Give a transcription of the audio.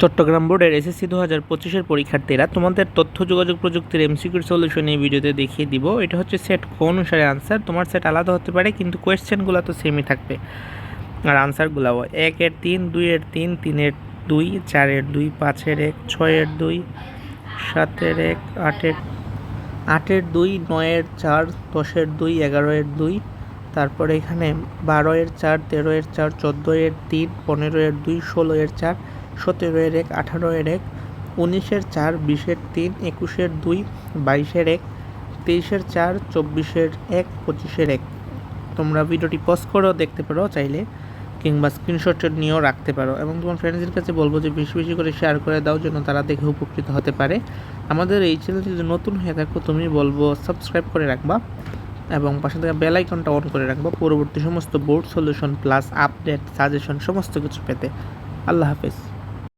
চট্টগ্রাম বোর্ডের এসএসসি দু হাজার পঁচিশের পরীক্ষার্থীরা তোমাদের তথ্য, যোগাযোগ প্রযুক্তির এমসিকিউর সলিউশন এই ভিডিওতে দেখিয়ে দিব। এটা হচ্ছে সেট, ক অনুসারে আনসার তোমার সেট আলাদা হতে পারে, কিন্তু কোয়েশ্চেনগুলো তো সেমই থাকবে। আর আনসারগুলোও একের তিন, দুইয়ের তিন, তিনের দুই, চারের দুই, পাঁচের এক, ছয়ের দুই, সাতের এক, আটের আটের দুই, নয়ের চার, দশের দুই, এগারোয়ের দুই, তারপরে এখানে বারো এর চার তেরো এর চার চোদ্দ এর তিন পনেরো এর দুই ষোলো এর চার সতেরো এর এক, আঠারো এর এক উনিশের চার বিশের তিন একুশের দুই বাইশের এক তেইশের চার চব্বিশের এক পঁচিশের এক। তোমরা ভিডিওটি পজ করেও দেখতে পারো চাইলে, কিংবা স্ক্রিনশট নিয়েও রাখতে পারো। এবং তোমার ফ্রেন্ডসদের কাছে বলব যে বেশি বেশি করে শেয়ার করে দাও যেন তারা দেখে উপকৃত হতে পারে। আমাদের এই চ্যানেলটি যদি নতুন হয়ে থাকো, তুমি বলব সাবস্ক্রাইব করে রাখবা এবং পাশে থাকা বেল আইকনটা অন করে রাখবা। পরবর্তী সমস্ত board solution plus update suggestion সমস্ত কিছু পেতে। আল্লাহ হাফেজ।